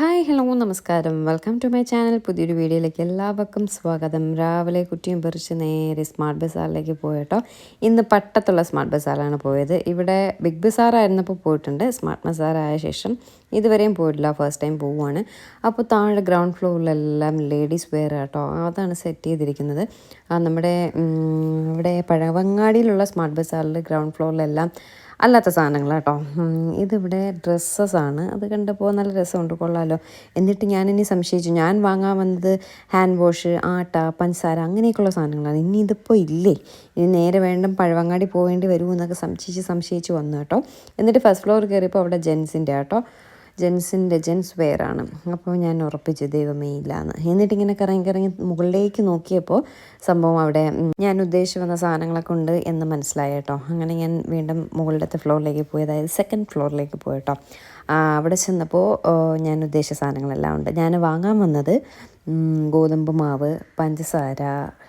Hi hello നമസ്കാരം. Welcome to my channel പുതിയൊരു വീഡിയോയിലേക്ക് എല്ലാവർക്കും സ്വാഗതം. രാവിലെ കുട്ടിയും പറിച്ച് നേരെ സ്മാർട്ട് ബസാറിലേക്ക് പോയിട്ടോ ഇന്ന് പട്ടത്തുള്ള സ്മാർട്ട് ബസാറാണ് പോയത്. ഇവിടെ ബിഗ് ബസാറായിരുന്നപ്പോൾ പോയിട്ടുണ്ട്. സ്മാർട്ട് ബസാറായ ശേഷം ഇതുവരെയും പോയിട്ടില്ല. ഫസ്റ്റ് ടൈം പോവുകയാണ്. അപ്പോൾ താഴെ ഗ്രൗണ്ട് ഫ്ലോറിലെല്ലാം ലേഡീസ് വെയർ കേട്ടോ. അതാണ് സെറ്റ് ചെയ്തിരിക്കുന്നത്. നമ്മുടെ ഇവിടെ പഴവങ്ങാടിയിലുള്ള സ്മാർട്ട് ബസാറിൽ ഗ്രൗണ്ട് ഫ്ലോറിലെല്ലാം അല്ലാത്ത സാധനങ്ങൾ കേട്ടോ ഇതിവിടെ ഡ്രസ്സസ് ആണ്. അത് കണ്ടപ്പോൾ നല്ല രസമുണ്ട്. കൊള്ളാലോ. എന്നിട്ട് ഞാനിനി സംശയിച്ചു. ഞാൻ വാങ്ങാൻ വന്നത് ഹാൻഡ് വാഷ് ആട്ട പഞ്ചസാര അങ്ങനെയൊക്കെയുള്ള സാധനങ്ങളാണ്. ഇനി ഇതിപ്പോൾ ഇല്ലേ? ഇനി നേരെ വേണ്ടും പഴവങ്ങാടി പോകേണ്ടി വരുമോ എന്നൊക്കെ സംശയിച്ച് സംശയിച്ച് വന്നു കേട്ടോ. എന്നിട്ട് ഫസ്റ്റ് ഫ്ലോർ കയറിയപ്പോൾ അവിടെ ജെൻസിന്റെ കേട്ടോ ജെൻസിന്റെ ജെൻസ് വെയറാണ്. അപ്പോൾ ഞാൻ ഉറപ്പിച്ചു ദൈവമേ ഇല്ലാന്ന്. എന്നിട്ട് ഇങ്ങനെ കറങ്ങി കറങ്ങി മുകളിലേക്ക് നോക്കിയപ്പോൾ സംഭവം അവിടെ ഞാൻ ഉദ്ദേശിച്ച് വന്ന സാധനങ്ങളൊക്കെ ഉണ്ട് എന്ന് മനസ്സിലായി കേട്ടോ. അങ്ങനെ ഞാൻ വീണ്ടും മുകളിലത്തെ ഫ്ലോറിലേക്ക് പോയി. അതായത് സെക്കൻഡ് ഫ്ലോറിലേക്ക് പോയി കേട്ടോ. അവിടെ ചെന്നപ്പോൾ ഞാൻ ഉദ്ദേശിച്ച സാധനങ്ങളെല്ലാം ഉണ്ട്. ഞാൻ വാങ്ങാൻ വന്നത് ഗോതമ്പ് മാവ് പഞ്ചസാര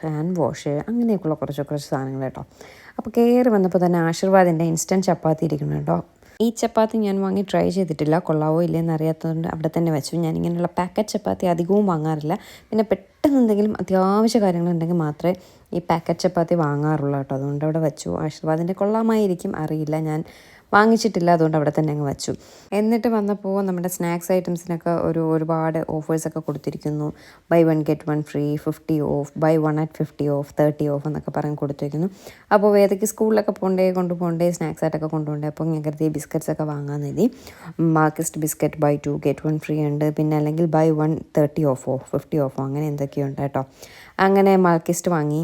ഹാൻഡ് വാഷ് അങ്ങനെയൊക്കെയുള്ള കുറച്ച് കുറച്ച് സാധനങ്ങൾ കേട്ടോ. അപ്പോൾ കയറി വന്നപ്പോൾ തന്നെ ആശീർവാദിന്റെ ഇൻസ്റ്റന്റ് ചപ്പാത്തി ഇരിക്കുന്നു കേട്ടോ. ഈ ചപ്പാത്തി ഞാൻ വാങ്ങി ട്രൈ ചെയ്തിട്ടില്ല. കൊള്ളാവോ ഇല്ലയെന്ന് അറിയാത്തതുകൊണ്ട് അവിടെ തന്നെ വെച്ചു. ഞാൻ ഇങ്ങനെയുള്ള പാക്കറ്റ് ചപ്പാത്തി അധികവും വാങ്ങാറില്ല. പിന്നെ പെട്ടെന്ന് എന്തെങ്കിലും അത്യാവശ്യ കാര്യങ്ങളുണ്ടെങ്കിൽ മാത്രമേ ഈ പാക്കറ്റ് ചപ്പാത്തി വാങ്ങാറുള്ളൂ കേട്ടോ. അതുകൊണ്ട് അവിടെ വെച്ചു. ആശീർവാദിന്റെ കൊള്ളാമായിരിക്കും. അറിയില്ല. ഞാൻ വാങ്ങിച്ചിട്ടില്ല അതുകൊണ്ട് അവിടെ തന്നെ അങ്ങ് വച്ചു. എന്നിട്ട് വന്നപ്പോൾ നമ്മുടെ സ്നാക്സ് ഐറ്റംസിനൊക്കെ ഒരു ഒരുപാട് ഓഫേഴ്സൊക്കെ കൊടുത്തിരിക്കുന്നു. Buy one get one free fifty off buy one at fifty off thirty off എന്നൊക്കെ പറഞ്ഞ് കൊടുത്തിരിക്കുന്നു. അപ്പോൾ വേദയ്ക്ക് സ്കൂളിലൊക്കെ പോകണ്ടേ കൊണ്ടുപോകണ്ടേ സ്നാക്സ് ആയിട്ടൊക്കെ കൊണ്ടുപോകണ്ടേ അപ്പോൾ ഞാൻ കരുതി ബിസ്ക്കറ്റ്സ് ഒക്കെ വാങ്ങാൻ എഴുതി Marxist biscuit buy two get one free ഉണ്ട്. പിന്നെ അല്ലെങ്കിൽ ബൈ വൺ തേർട്ടി ഓഫോ ഫിഫ്റ്റി ഓഫോ അങ്ങനെ എന്തൊക്കെയുണ്ട് കേട്ടോ. അങ്ങനെ മാർക്കിസ്റ്റ് വാങ്ങി.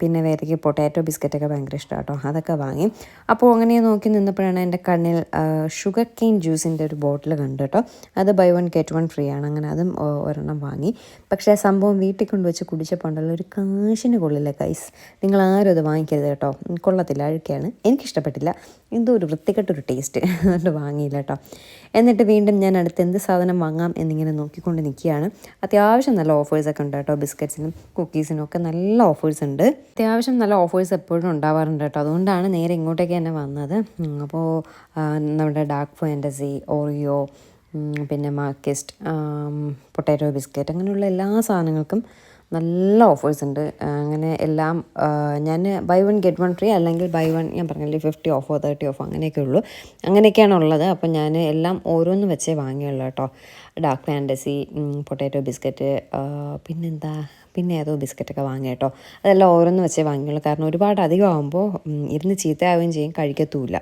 പിന്നെ വേറെ പൊട്ടാറ്റോ ബിസ്ക്കറ്റൊക്കെ ഭയങ്കര ഇഷ്ടമാണ് കേട്ടോ അതൊക്കെ വാങ്ങി. അപ്പോൾ അങ്ങനെ നോക്കി നിന്നപ്പോഴാണ് എന്റെ കണ്ണിൽ ഷുഗർ കെയിൻ ജ്യൂസിന്റെ ഒരു ബോട്ടിൽ കണ്ടു കേട്ടോ. അത് buy one get one free ആണ്. അങ്ങനെ അതും ഒരെണ്ണം വാങ്ങി. പക്ഷേ ആ സംഭവം വീട്ടിൽ കൊണ്ടുവച്ച് കുടിച്ചപ്പോൾ ഒരു കാശിന് കൊള്ളില്ല കൈസ് നിങ്ങൾ ആരും അത് വാങ്ങിക്കരുത് കേട്ടോ. കൊള്ളത്തില്ല അഴുക്കാണ്. എനിക്കിഷ്ടപ്പെട്ടില്ല. എന്തോ ഒരു വൃത്തികെട്ടൊരു ടേസ്റ്റ് അതുകൊണ്ട് വാങ്ങിയില്ല കേട്ടോ. എന്നിട്ട് വീണ്ടും ഞാൻ അടുത്ത് എന്ത് സാധനം വാങ്ങാം എന്നിങ്ങനെ നോക്കിക്കൊണ്ട് നിൽക്കുകയാണ്. അത്യാവശ്യം നല്ല ഓഫേഴ്സൊക്കെ ഉണ്ട് കേട്ടോ ബിസ്ക്കറ്റ്സിനും കുക്കീസിനും ഒക്കെ നല്ല ഓഫേഴ്സ് ഉണ്ട്. അത്യാവശ്യം നല്ല ഓഫേഴ്സ് എപ്പോഴും ഉണ്ടാവാറുണ്ട് കേട്ടോ. അതുകൊണ്ടാണ് നേരെ ഇങ്ങോട്ടേക്ക് തന്നെ വന്നത്. അപ്പോൾ നമ്മുടെ ഡാർക്ക് ഫാന്റസി ഓറിയോ പിന്നെ മാർക്കിസ്റ്റ് പൊട്ടാറ്റോ ബിസ്ക്കറ്റ് അങ്ങനെയുള്ള എല്ലാ സാധനങ്ങൾക്കും നല്ല ഓഫേഴ്സ് ഉണ്ട്. അങ്ങനെ എല്ലാം ഞാൻ buy one get one free അല്ലെങ്കിൽ ബൈ വൺ ഞാൻ പറഞ്ഞില്ലേ ഫിഫ്റ്റി ഓഫോ തേർട്ടി ഓഫോ അങ്ങനെയൊക്കെ ഉള്ളൂ. അങ്ങനെയൊക്കെയാണ് ഉള്ളത്. അപ്പോൾ ഞാൻ എല്ലാം ഓരോന്ന് വെച്ചേ വാങ്ങിയുള്ളൂ കേട്ടോ. ഡാർക്ക് ഫാന്റസി പൊട്ടാറ്റോ ബിസ്ക്കറ്റ് പിന്നെന്താ? പിന്നെ ഏതോ ബിസ്ക്കറ്റൊക്കെ വാങ്ങി കേട്ടോ. അതെല്ലാം ഓരോന്ന് വെച്ചേ വാങ്ങിയുള്ളൂ കാരണം ഒരുപാട് അധികം ആകുമ്പോൾ ഇരുന്ന് ചീത്തയാവുകയും ചെയ്യും കഴിക്കത്തുമില്ല.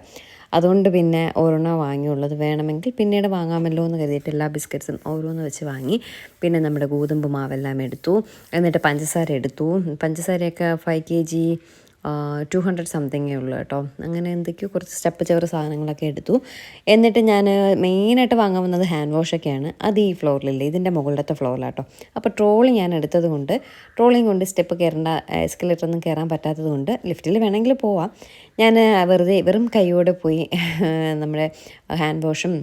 അതുകൊണ്ട് പിന്നെ ഓരോണ്ണം വാങ്ങിയുള്ളത്. വേണമെങ്കിൽ പിന്നീട് വാങ്ങാമല്ലോ എന്ന് കരുതിയിട്ട് എല്ലാ ബിസ്ക്കറ്റ്സും ഓരോന്ന് വെച്ച് വാങ്ങി പിന്നെ നമ്മുടെ ഗോതമ്പ് മാവെല്ലാം എടുത്തു. എന്നിട്ട് പഞ്ചസാര എടുത്തു. പഞ്ചസാരയൊക്കെ five K G two hundred സംതിങ്ങേ ഉള്ളൂ കേട്ടോ. അങ്ങനെ എന്തൊക്കെയോ കുറച്ച് സ്റ്റെപ്പ് ചെറു സാധനങ്ങളൊക്കെ എടുത്തു. എന്നിട്ട് ഞാൻ മെയിനായിട്ട് വാങ്ങാൻ വന്നത് ഹാൻഡ് വാഷൊക്കെയാണ് അത് ഈ ഫ്ലോറിലില്ലേ ഇതിന്റെ മുകളിലത്തെ ഫ്ലോറിലാട്ടോ അപ്പോൾ ട്രോളി ഞാൻ എടുത്തത് കൊണ്ട് ട്രോളിയും കൊണ്ട് സ്റ്റെപ്പ് കയറേണ്ട എസ്കലേറ്റർ ഒന്നും കയറാൻ പറ്റാത്തത് കൊണ്ട് ലിഫ്റ്റിൽ വേണമെങ്കിൽ പോവാം. ഞാൻ വെറുതെ വെറും കൈയോടെ പോയി നമ്മുടെ ഹാൻഡ് വാഷും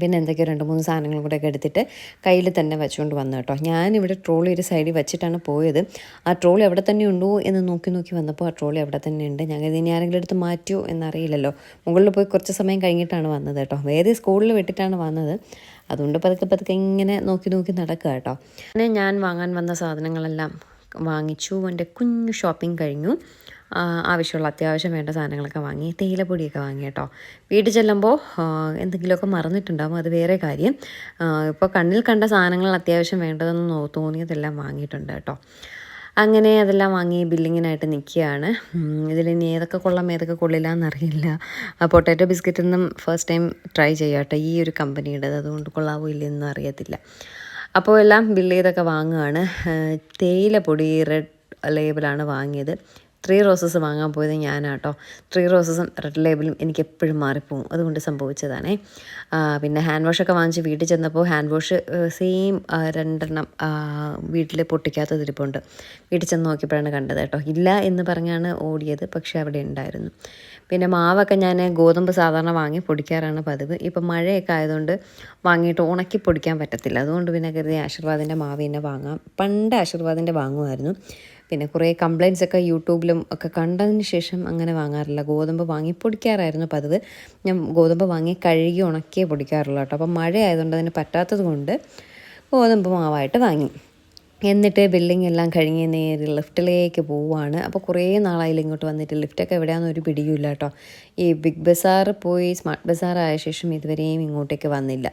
പിന്നെ എന്തൊക്കെയോ രണ്ട് മൂന്ന് സാധനങ്ങൾ കൂടെ ഒക്കെ എടുത്തിട്ട് കയ്യിൽ തന്നെ വെച്ചുകൊണ്ട് വന്നു കേട്ടോ. ഞാനിവിടെ ട്രോളി ഒരു സൈഡിൽ വെച്ചിട്ടാണ് പോയത്. ആ ട്രോളി എവിടെ തന്നെ ഉണ്ടോ എന്ന് നോക്കി നോക്കി വന്നപ്പോൾ ആ ട്രോളി അവിടെ തന്നെ ഉണ്ട്. ഞങ്ങൾ ഇനി ആരെങ്കിലും എടുത്ത് മാറ്റുമോ എന്നറിയില്ലല്ലോ. മുകളിൽ പോയി കുറച്ച് സമയം കഴിഞ്ഞിട്ടാണ് വന്നത് കേട്ടോ. വേറെ സ്കൂളിൽ വിട്ടിട്ടാണ് വന്നത്. അതുകൊണ്ട് പതുക്കെ പതുക്കെ ഇങ്ങനെ നോക്കി നോക്കി നടക്കുക കേട്ടോ. പിന്നെ ഞാൻ വാങ്ങാൻ വന്ന സാധനങ്ങളെല്ലാം വാങ്ങിച്ചു. എന്റെ കുഞ്ഞു ഷോപ്പിംഗ് കഴിഞ്ഞു. ആവശ്യമുള്ള അത്യാവശ്യം വേണ്ട സാധനങ്ങളൊക്കെ വാങ്ങി തേയിലപ്പൊടിയൊക്കെ വാങ്ങി കേട്ടോ. വീട്ടിൽ ചെല്ലുമ്പോൾ എന്തെങ്കിലുമൊക്കെ മറന്നിട്ടുണ്ടാകും അത് വേറെ കാര്യം. ഇപ്പോൾ കണ്ണിൽ കണ്ട സാധനങ്ങൾ അത്യാവശ്യം വേണ്ടതെന്ന് തോന്നിയതെല്ലാം വാങ്ങിയിട്ടുണ്ട് കേട്ടോ. അങ്ങനെ അതെല്ലാം വാങ്ങി ബില്ലിങ്ങിനായിട്ട് നിൽക്കുകയാണ്. ഇതിലിനി ഏതൊക്കെ കൊള്ളാം ഏതൊക്കെ കൊള്ളില്ല എന്നറിയില്ല പൊട്ടാറ്റോ ബിസ്ക്കറ്റൊന്നും ഫസ്റ്റ് ടൈം ട്രൈ ചെയ്യാം കേട്ടോ. ഈ ഒരു കമ്പനിയുടെ അതുകൊണ്ട് കൊള്ളാവോ ഇല്ലെന്നും അറിയത്തില്ല. അപ്പോൾ എല്ലാം ബില്ല് ചെയ്തൊക്കെ വാങ്ങുകയാണ് തേയില പൊടി റെഡ് ലേബിളാണ് വാങ്ങിയത്. ത്രീ റോസസ് വാങ്ങാൻ പോയത് ഞാനാട്ടോ. ത്രീ റോസസും റെഡ് ലേബിളും എനിക്ക് എപ്പോഴും മാറിപ്പോവും. അതുകൊണ്ട് സംഭവിച്ചതാണേ. പിന്നെ ഹാൻഡ് വാഷൊക്കെ വാങ്ങിച്ച് വീട്ടിൽ ചെന്നപ്പോൾ ഹാൻഡ് വാഷ് സെയിം രണ്ടെണ്ണം വീട്ടിൽ പൊട്ടിക്കാത്തതിരിപ്പുണ്ട് വീട്ടിൽ ചെന്ന് നോക്കിയപ്പോഴാണ് കണ്ടത് കേട്ടോ. ഇല്ല എന്ന് പറഞ്ഞാണ് ഓടിയത് പക്ഷേ അവിടെ ഉണ്ടായിരുന്നു. പിന്നെ മാവൊക്കെ ഞാൻ ഗോതമ്പ് സാധാരണ വാങ്ങി പൊടിക്കാറാണ് പതിവ്. ഇപ്പം മഴയൊക്കെ ആയതുകൊണ്ട് വാങ്ങിയിട്ട് ഉണക്കി പൊടിക്കാൻ പറ്റത്തില്ല. അതുകൊണ്ട് പിന്നെ കരുതി ആശീർവാദിന്റെ മാവ് തന്നെ വാങ്ങാം. പണ്ട് ആശീർവാദിന്റെ വാങ്ങുമായിരുന്നു. പിന്നെ കുറേ കംപ്ലയിൻസ് ഒക്കെ യൂട്യൂബിലും ഒക്കെ കണ്ടതിന് ശേഷം അങ്ങനെ വാങ്ങാറില്ല. ഗോതമ്പ് വാങ്ങി പൊടിക്കാറായിരുന്നു. പതിവ് ഞാൻ ഗോതമ്പ് വാങ്ങി കഴുകി ഉണക്കിയേ പൊടിക്കാറുള്ളൂ കേട്ടോ. അപ്പോൾ മഴ ആയതുകൊണ്ട് അതിന് പറ്റാത്തത് കൊണ്ട് ഗോതമ്പ് മാവായിട്ട് വാങ്ങി. എന്നിട്ട് ബില്ലിംഗ് എല്ലാം കഴിഞ്ഞ് നേരെ ലിഫ്റ്റിലേക്ക് പോവുകയാണ് അപ്പോൾ കുറേ നാളായില്ല ഇങ്ങോട്ട് വന്നിട്ട്. ലിഫ്റ്റൊക്കെ എവിടെയാണെന്ന് ഒരു പിടിയുമില്ല കേട്ടോ. ഈ ബിഗ് ബസാർ പോയി സ്മാർട്ട് ബസാർ ആയ ശേഷം ഇതുവരെയും ഇങ്ങോട്ടേക്ക് വന്നില്ല.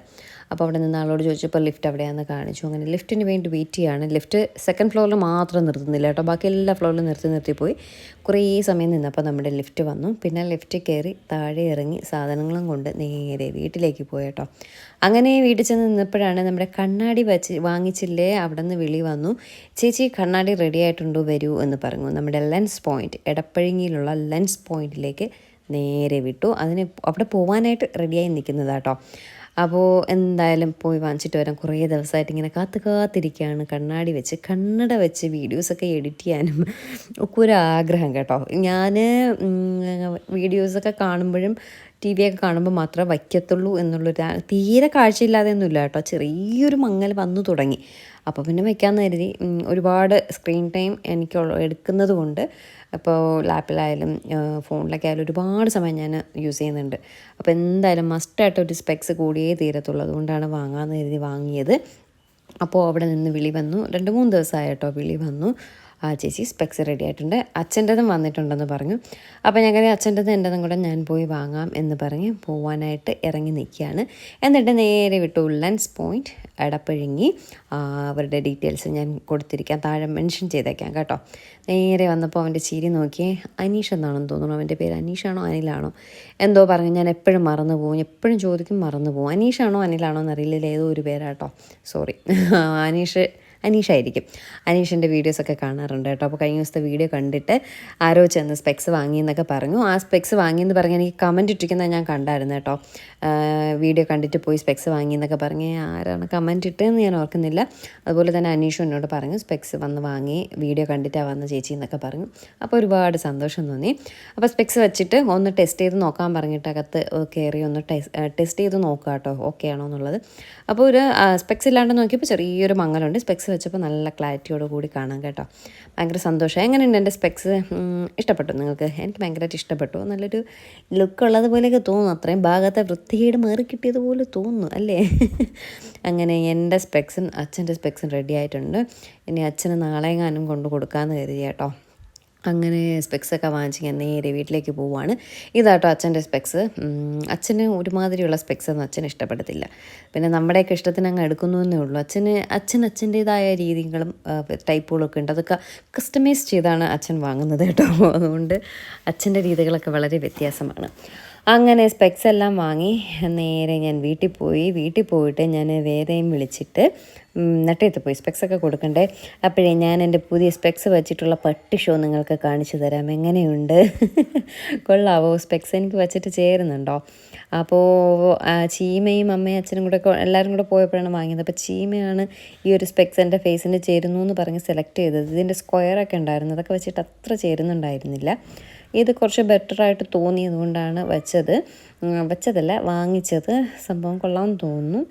അപ്പോൾ അവിടെ നിന്ന് ആളോട് ചോദിച്ചപ്പോൾ ലിഫ്റ്റ് അവിടെയാണെന്ന് കാണിച്ചു. അങ്ങനെ ലിഫ്റ്റിന് വേണ്ടി വെയിറ്റ് ചെയ്യുകയാണ് ലിഫ്റ്റ് സെക്കൻഡ് ഫ്ലോറിൽ മാത്രം നിർത്തുന്നില്ല കേട്ടോ. ബാക്കി എല്ലാ ഫ്ലോറിലും നിർത്തി നിർത്തി പോയി. കുറേ സമയം നിന്നപ്പോൾ നമ്മുടെ ലിഫ്റ്റ് വന്നു. പിന്നെ ലിഫ്റ്റ് കയറി താഴെ ഇറങ്ങി സാധനങ്ങളും കൊണ്ട് നേരെ വീട്ടിലേക്ക് പോയി കേട്ടോ. അങ്ങനെ വീട്ടിൽ ചെന്ന് നിന്നപ്പോഴാണ് നമ്മുടെ കണ്ണാടി വച്ച് വാങ്ങിച്ചില്ലേ? അവിടെ നിന്ന് വിളി വന്നു. ചേച്ചി കണ്ണാടി റെഡി ആയിട്ടുണ്ടോ? വരൂ എന്ന് പറഞ്ഞു. നമ്മുടെ ലെൻസ് പോയിന്റ് എടപ്പഴുങ്ങിയിലുള്ള ലെൻസ് പോയിന്റിലേക്ക് നേരെ വിട്ടു. അതിന് അവിടെ പോകാനായിട്ട് റെഡിയായി നിൽക്കുന്നതാട്ടോ അപ്പോൾ എന്തായാലും പോയി വാങ്ങിച്ചിട്ട് വരാം. കുറേ ദിവസമായിട്ട് ഇങ്ങനെ കാത്ത് കാത്തിരിക്കുകയാണ്. കണ്ണാടി വെച്ച് കണ്ണട വെച്ച് വീഡിയോസൊക്കെ എഡിറ്റ് ചെയ്യാനും ഒക്കെ ഒരു ആഗ്രഹം കേട്ടോ. ഞാൻ വീഡിയോസൊക്കെ കാണുമ്പോഴും ടി വി ഒക്കെ കാണുമ്പോൾ മാത്രമേ വയ്ക്കത്തുള്ളൂ എന്നുള്ളൊരു തീരെ കാഴ്ചയില്ലാതെ ഒന്നുമില്ല കേട്ടോ. ചെറിയൊരു മങ്ങൽ വന്നു തുടങ്ങി. അപ്പോൾ പിന്നെ വയ്ക്കാമെന്ന് കരുതി. ഒരുപാട് സ്ക്രീൻ ടൈം എനിക്ക് എടുക്കുന്നത് കൊണ്ട് അപ്പോൾ ലാപ്പിലായാലും ഫോണിലൊക്കെ ആയാലും ഒരുപാട് സമയം ഞാൻ യൂസ് ചെയ്യുന്നുണ്ട്. അപ്പോൾ എന്തായാലും മസ്റ്റായിട്ട് ഒരു സ്പെക്സ് കൂടിയേ തീരത്തുള്ളൂ. അതുകൊണ്ടാണ് വാങ്ങാമെന്ന് കരുതി വാങ്ങിയത്. അപ്പോൾ അവിടെ നിന്ന് വിളി വന്നു. രണ്ട് മൂന്ന് ദിവസമായിട്ടോ വിളി വന്നു. ആ ചേച്ചി സ്പെക്സ് റെഡി ആയിട്ടുണ്ട്. അച്ഛന്റെതും വന്നിട്ടുണ്ടെന്ന് പറഞ്ഞു. അപ്പോൾ ഞാൻ ഞങ്ങൾ അച്ഛന്റെതും എന്റെതും കൂടെ ഞാൻ പോയി വാങ്ങാം എന്ന് പറഞ്ഞ് പോവാനായിട്ട് ഇറങ്ങി നിൽക്കുകയാണ്. എന്നിട്ട് നേരെ വിട്ടു ഉള്ളൻസ് പോയിന്റ് എടപ്പഴുങ്ങി അവരുടെ ഡീറ്റെയിൽസ് ഞാൻ കൊടുത്തിരിക്കാം. താഴെ മെൻഷൻ ചെയ്തേക്കാം കേട്ടോ. നേരെ വന്നപ്പോൾ അവന്റെ ചിരി നോക്കിയേ അനീഷ് എന്നാണെന്ന് തോന്നുന്നു. അവന്റെ പേര് അനീഷാണോ അനിലാണോ? എന്തോ പറഞ്ഞു ഞാൻ എപ്പോഴും മറന്നു പോകും. എപ്പോഴും ചോദിക്കും മറന്നു പോകും. അനീഷാണോ അനിലാണോ എന്നറിയില്ല. ഏതോ ഒരു പേരാട്ടോ സോറി അനീഷ് അനീഷായിരിക്കും. അനീഷിന്റെ വീഡിയോസൊക്കെ കാണാറുണ്ട് കേട്ടോ. അപ്പോൾ കഴിഞ്ഞ ദിവസത്തെ വീഡിയോ കണ്ടിട്ട് ആരോ ചെന്ന് സ്പെക്സ് വാങ്ങിയെന്നൊക്കെ പറഞ്ഞു. ആ സ്പെക്സ് വാങ്ങിയെന്ന് പറഞ്ഞ് എനിക്ക് കമന്റ് ഇട്ടിരിക്കുന്നത് ഞാൻ കണ്ടായിരുന്നു കേട്ടോ. വീഡിയോ കണ്ടിട്ട് പോയി സ്പെക്സ് വാങ്ങിയെന്നൊക്കെ പറഞ്ഞ് ആരാണ് കമന്റ് ഇട്ടതെന്ന് ഞാൻ ഓർക്കുന്നില്ല. അതുപോലെ തന്നെ അനീഷും എന്നോട് പറഞ്ഞു സ്പെക്സ് വന്ന് വാങ്ങി വീഡിയോ കണ്ടിട്ടാണ് വന്ന ചേച്ചി എന്നൊക്കെ പറഞ്ഞു. അപ്പോൾ ഒരുപാട് സന്തോഷം തോന്നി. അപ്പോൾ സ്പെക്സ് വെച്ചിട്ട് ഒന്ന് ടെസ്റ്റ് ചെയ്ത് നോക്കാൻ പറഞ്ഞിട്ട് അകത്ത് കയറി ഒന്ന് ടെസ്റ്റ് ചെയ്ത് നോക്കുക കേട്ടോ ഓക്കെ ആണോ എന്നുള്ളത്. അപ്പോൾ ഒരു സ്പെക്സ് ഇല്ലാണ്ട് നോക്കിയപ്പോൾ ചെറിയൊരു മങ്ങലുണ്ട്. സ്പെക്സ് വെച്ചപ്പോൾ നല്ല ക്ലാരിറ്റിയോട് കൂടി കാണാം കേട്ടോ. ഭയങ്കര സന്തോഷം. എങ്ങനെയുണ്ട് എന്റെ സ്പെക്സ്? ഇഷ്ടപ്പെട്ടു നിങ്ങൾക്ക്? എനിക്ക് ഭയങ്കരമായിട്ട് ഇഷ്ടപ്പെട്ടു. നല്ലൊരു ലുക്ക് ഉള്ളതുപോലെയൊക്കെ തോന്നുന്നു. അത്രയും ഭാഗത്തെ വൃത്തികേട് മാറി കിട്ടിയതുപോലെ തോന്നുന്നു അല്ലേ? അങ്ങനെ എന്റെ സ്പെക്സും അച്ഛന്റെ സ്പെക്സും റെഡി ആയിട്ടുണ്ട്. ഇനി അച്ഛന് നാളെങ്ങാനും കൊണ്ട് കൊടുക്കാമെന്ന് കരുതി കേട്ടോ. അങ്ങനെ സ്പെക്സ് ഒക്കെ വാങ്ങിച്ച് ഞാൻ നേരെ വീട്ടിലേക്ക് പോവുകയാണ് ഇതാട്ടോ അച്ഛന്റെ സ്പെക്സ് അച്ഛന് ഒരുമാതിരിയുള്ള സ്പെക്സ് ഒന്നും അച്ഛൻ ഇഷ്ടപ്പെടത്തില്ല. പിന്നെ നമ്മുടെയൊക്കെ ഇഷ്ടത്തിന് അങ്ങ് എടുക്കുന്നു എന്നേ ഉള്ളൂ. അച്ഛന് അച്ഛൻ അച്ഛന്റേതായ രീതികളും ടൈപ്പുകളൊക്കെ ഉണ്ട്. അതൊക്കെ കസ്റ്റമൈസ് ചെയ്താണ് അച്ഛൻ വാങ്ങുന്നത് കേട്ടോ. അതുകൊണ്ട് അച്ഛന്റെ രീതികളൊക്കെ വളരെ വ്യത്യാസമാണ്. അങ്ങനെ സ്പെക്സ് എല്ലാം വാങ്ങി നേരെ ഞാൻ വീട്ടിൽ പോയി. വീട്ടിൽ പോയിട്ട് ഞാൻ വേറെയും വിളിച്ചിട്ട് നട്ടയത്ത് പോയി. സ്പെക്സ് ഒക്കെ കൊടുക്കണ്ടേ? അപ്പോഴേ ഞാൻ എന്റെ പുതിയ സ്പെക്സ് വെച്ചിട്ടുള്ള പട്ടി ഷോ നിങ്ങൾക്ക് കാണിച്ചു തരാം. എങ്ങനെയുണ്ട്? കൊള്ളാവോ? സ്പെക്സ് എനിക്ക് വെച്ചിട്ട് ചേരുന്നുണ്ടോ? അപ്പോൾ ചീമയും അമ്മയും അച്ഛനും കൂടെ എല്ലാവരും കൂടെ പോയപ്പോഴാണ് വാങ്ങിയത്. അപ്പോൾ ചീമയാണ് ഈ ഒരു സ്പെക്സ് എന്റെ ഫേസിന് ചേരുന്നു എന്ന് പറഞ്ഞ് സെലക്ട് ചെയ്തത്. ഇതിന്റെ സ്ക്വയറൊക്കെ ഉണ്ടായിരുന്നു. അതൊക്കെ വെച്ചിട്ട് അത്ര ചേരുന്നുണ്ടായിരുന്നില്ല. ഇത് കുറച്ച് ബെറ്റർ ആയിട്ട് തോന്നിയതുകൊണ്ടാണ് വെച്ചത്. വെച്ചതല്ല വാങ്ങിച്ചത്. സംഭവം കൊള്ളാമെന്ന് തോന്നുന്നു.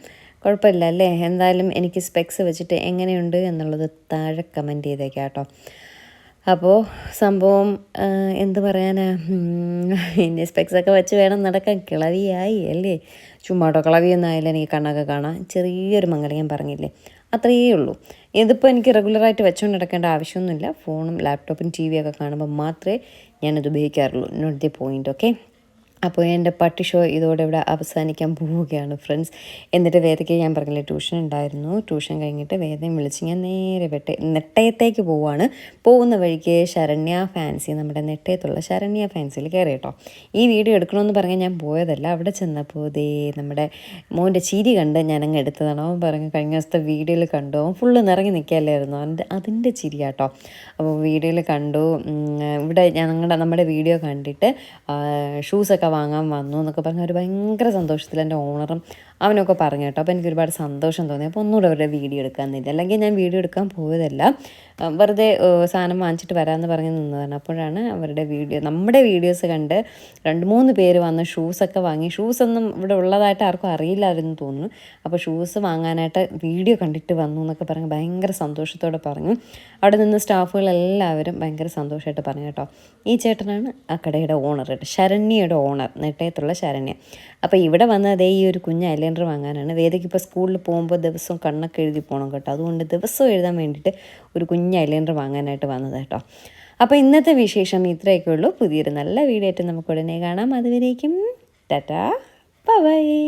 കുഴപ്പമില്ല അല്ലേ? എന്തായാലും എനിക്ക് സ്പെക്സ് വെച്ചിട്ട് എങ്ങനെയുണ്ട് എന്നുള്ളത് താഴെ കമന്റ് ചെയ്തേക്കാം കേട്ടോ. അപ്പോൾ സംഭവം എന്ത് പറയാനാ? ഇനി സ്പെക്സൊക്കെ വെച്ച് വേണം നടക്കാൻ. കിളവിയായി അല്ലേ? ചുമ്മാട്ടോ കിളവിയൊന്നും ആയില്ല എനിക്ക് കണ്ണൊക്കെ കാണാം. ചെറിയൊരു മംഗലം ഞാൻ പറഞ്ഞില്ലേ? അത്രയേ ഉള്ളൂ. ഇതിപ്പോൾ എനിക്ക് റെഗുലറായിട്ട് വെച്ചുകൊണ്ട് നടക്കേണ്ട ആവശ്യമൊന്നുമില്ല. ഫോണും ലാപ്ടോപ്പും ടി വിയൊക്കെ കാണുമ്പോൾ മാത്രമേ ഞാനത് ഉപയോഗിക്കാറുള്ളൂ. നോട്ട് ദി പോയിന്റ് ഓക്കെ അപ്പോൾ എന്റെ പട്ടി ഷോ ഇതോടെ ഇവിടെ അവസാനിക്കാൻ പോവുകയാണ് ഫ്രണ്ട്സ് എന്നിട്ട് വേദയ്ക്ക് ഞാൻ പറഞ്ഞില്ല ട്യൂഷൻ ഉണ്ടായിരുന്നു. ട്യൂഷൻ കഴിഞ്ഞിട്ട് വേദയും വിളിച്ച് ഞാൻ നേരെ വെട്ടെ നെട്ടയത്തേക്ക് പോവുകയാണ് പോകുന്ന വഴിക്ക് ശരണ്യ ഫാൻസി നമ്മുടെ നെട്ടയത്തുള്ള ശരണ്യ ഫാൻസിയിൽ കയറി കേട്ടോ. ഈ വീഡിയോ എടുക്കണമെന്ന് പറഞ്ഞാൽ ഞാൻ പോയതല്ല അവിടെ ചെന്നപ്പോൾ ദേ നമ്മുടെ മോന്റെ ചിരി കണ്ട് ഞാനങ്ങ് എടുത്തതാണ്. അവൻ പറഞ്ഞു കഴിഞ്ഞ ദിവസത്തെ വീഡിയോയിൽ കണ്ടു. ഫുള്ള് നിറങ്ങി നിൽക്കുകയല്ലായിരുന്നു. അതിന്റെ ചിരി കേട്ടോ അപ്പോൾ വീഡിയോയിൽ കണ്ടു. ഇവിടെ ഞങ്ങളുടെ നമ്മുടെ വീഡിയോ കണ്ടിട്ട് ഷൂസൊക്കെ ഷൂസൊക്കെ വാങ്ങാൻ വന്നു എന്നൊക്കെ പറഞ്ഞ് അവർ ഭയങ്കര സന്തോഷത്തിൽ എന്റെ ഓണറും അവനൊക്കെ പറഞ്ഞു കേട്ടോ. അപ്പോൾ എനിക്ക് ഒരുപാട് സന്തോഷം തോന്നി. അപ്പോൾ ഒന്നുകൂടെ അവരുടെ വീഡിയോ എടുക്കാൻ നിന്നില്ല അല്ലെങ്കിൽ ഞാൻ വീഡിയോ എടുക്കാൻ പോയതല്ല. വെറുതെ സാധനം വാങ്ങിച്ചിട്ട് വരാമെന്ന് പറഞ്ഞ് നിന്നതാണ്. അപ്പോഴാണ് അവരുടെ വീഡിയോ നമ്മുടെ വീഡിയോസ് കണ്ട് രണ്ട് മൂന്ന് പേര് വന്ന് ഷൂസൊക്കെ വാങ്ങി. ഷൂസൊന്നും ഇവിടെ ഉള്ളതായിട്ട് ആർക്കും അറിയില്ലായിരുന്നു തോന്നുന്നു. അപ്പോൾ ഷൂസ് വാങ്ങാനായിട്ട് വീഡിയോ കണ്ടിട്ട് വന്നു എന്നൊക്കെ പറഞ്ഞ് ഭയങ്കര സന്തോഷത്തോടെ പറഞ്ഞു. അവിടെ നിന്ന് സ്റ്റാഫുകളെല്ലാവരും ഭയങ്കര സന്തോഷമായിട്ട് പറഞ്ഞു കേട്ടോ. ഈ ചേട്ടനാണ് ആ കടയുടെ ഓണർ കേട്ടോ ശരണ്യയുടെ ഓണർ നെട്ടയത്തുള്ള ശരണ്യ. അപ്പോൾ ഇവിടെ വന്ന് അതേ ഈ ഒരു കുഞ്ഞ് ഐലൻഡർ വാങ്ങാനാണ്. വേദയ്ക്ക് ഇപ്പോൾ സ്കൂളിൽ പോകുമ്പോൾ ദിവസവും കണ്ണൊക്കെ എഴുതി പോകണം കേട്ടോ. അതുകൊണ്ട് ദിവസവും എഴുതാൻ വേണ്ടിയിട്ട് ഒരു കുഞ്ഞ് ഐലൻഡർ വാങ്ങാനായിട്ട് വന്നത് കേട്ടോ. അപ്പോൾ ഇന്നത്തെ വിശേഷം ഇത്രയൊക്കെ ഉള്ളൂ. പുതിയൊരു നല്ല വീഡിയോ ആയിട്ട് നമുക്ക് ഉടനെ കാണാം. അതുവരേക്കും ടാറ്റാ. ബൈ.